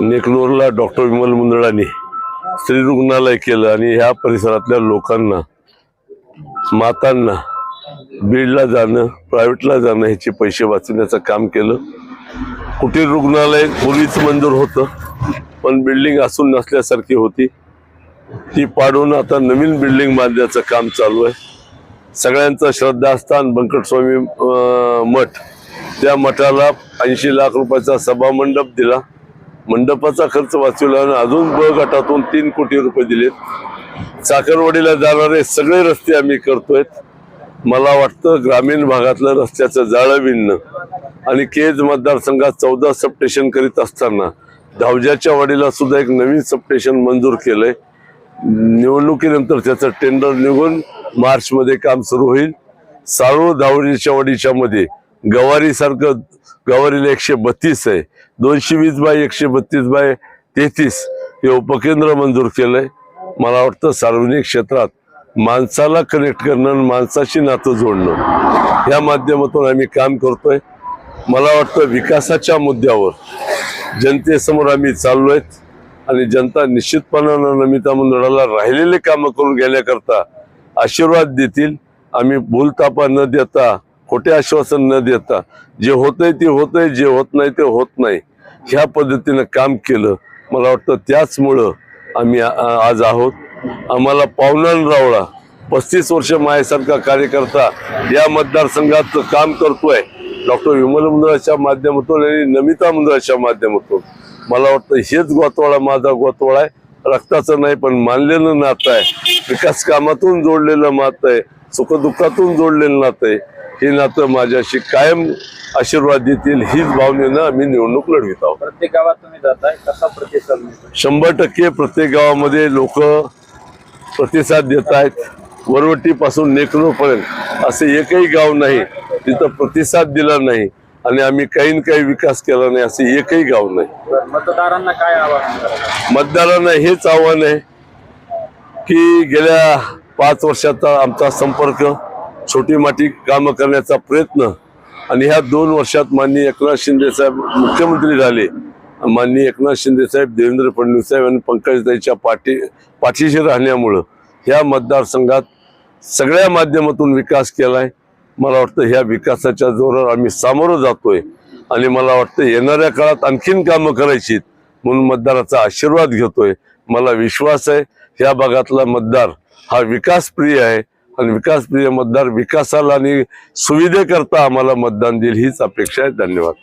नेकनूरला doctor Vimal मुंदळाने स्त्री रुग्णालय केलं आणि ह्या परिसरातल्या लोकांना मातांना बीडला जाणं प्रायव्हेटला जाणं ह्याचे पैसे वाचवण्याचं काम केलं. कुटीर रुग्णालय पूर्वीच मंजूर होतं पण बिल्डिंग असून नसल्यासारखी होती. ती पाडून आता नवीन बिल्डिंग बांधण्याचं काम चालू आहे. सगळ्यांचं श्रद्धास्थान बंकटस्वामी मठ. त्या मठाला ऐंशी लाख रुपयाचा सभामंडप दिला. मंडपाचा खर्च वाचवला आणि अजून ब गटातून तीन कोटी रुपये दिलेत. चाकरवाडीला जाणारे सगळे रस्ते आम्ही करतोय. मला वाटतं ग्रामीण भागातलं रस्त्याचं जाळं विणणं आणि केज मतदारसंघात चौदा सबस्टेशन करीत असताना धावज्याच्या वाडीला सुद्धा एक नवीन सबस्टेशन मंजूर केलंय. निवडणुकीनंतर त्याचं टेंडर निघून मार्चमध्ये काम सुरू होईल. साळू धावडीच्या वाडीच्या मध्ये गवारी सारखं गवारीला एकशे बत्तीस आहे. दोनशे वीस बाय एकशे बत्तीस बाय तेहतीस हे उपकेंद्र मंजूर केलंय. मला वाटतं सार्वजनिक क्षेत्रात माणसाला कनेक्ट करणं आणि माणसाशी नातं जोडणं. या माध्यमातून आम्ही काम करतोय. मला वाटतं विकासाच्या मुद्द्यावर जनतेसमोर आम्ही चाललोय आणि जनता निश्चितपणानं नमिता मंडळाला राहिलेले कामं करून घेण्याकरता आशीर्वाद देतील. आम्ही भूलतापा न देता खोटे आश्वासन न देता जे होतंय ते होतंय जे होत नाही ते होत नाही. ह्या पद्धतीनं काम केलं. मला वाटतं त्याचमुळं आम्ही आज आहोत. आम्हाला पावनान रावळा पस्तीस वर्ष मायासारखा कार्यकर्ता या मतदारसंघात काम करतोय. डॉक्टर विमल मुंदळाच्या माध्यमातून आणि नमिता मुंदळाच्या माध्यमातून. मला वाटतं हेच गोतवाळा माझा गोतवाळा आहे. रक्ताचं नाही पण मानलेलं नातं आहे. विकास कामातून जोडलेलं नातं आहे. सुखदुःखातून जोडलेलं नातं आहे. हे नातं माझ्याशी कायम आशीर्वाद देतील हीच भावनेनं आम्ही निवडणूक लढवित आहोत. प्रत्येक गावात तुम्ही जाताय कसा प्रतिसाद मिळतो शंभर टक्के प्रत्येक गावामध्ये लोक प्रतिसाद देत आहेत वरवटीपासून नेकनूरपर्यंत असे एकही गाव नाही तिथं प्रतिसाद दिला नाही आणि आम्ही काही न काही विकास केला नाही असे एकही गाव नाही. मतदारांना काय आवाहन मतदारांना हेच आव्हान आहे की गेल्या पाच वर्षाचा आमचा संपर्क छोटी माठी कामं करण्याचा प्रयत्न. आणि ह्या दोन वर्षात माननीय एकनाथ शिंदे साहेब मुख्यमंत्री झाले. माननीय एकनाथ शिंदे साहेब देवेंद्र फडणवीस साहेब आणि पंकजताईच्या पाठी पाठीशी राहण्यामुळं ह्या मतदारसंघात सगळ्या माध्यमातून विकास केला आहे मला वाटतं ह्या विकासाच्या जोरावर आम्ही सामोरं जातोय. आणि मला वाटतं येणाऱ्या काळात आणखीन कामं करायची म्हणून मतदाराचा आशीर्वाद घेतोय. मला विश्वास आहे ह्या भागातला मतदार हा विकासप्रिय आहे. आणि विकासप्रिय मतदार विकासाला आणि सुविधेकरता आम्हाला मतदान देईल हीच अपेक्षा आहे. धन्यवाद.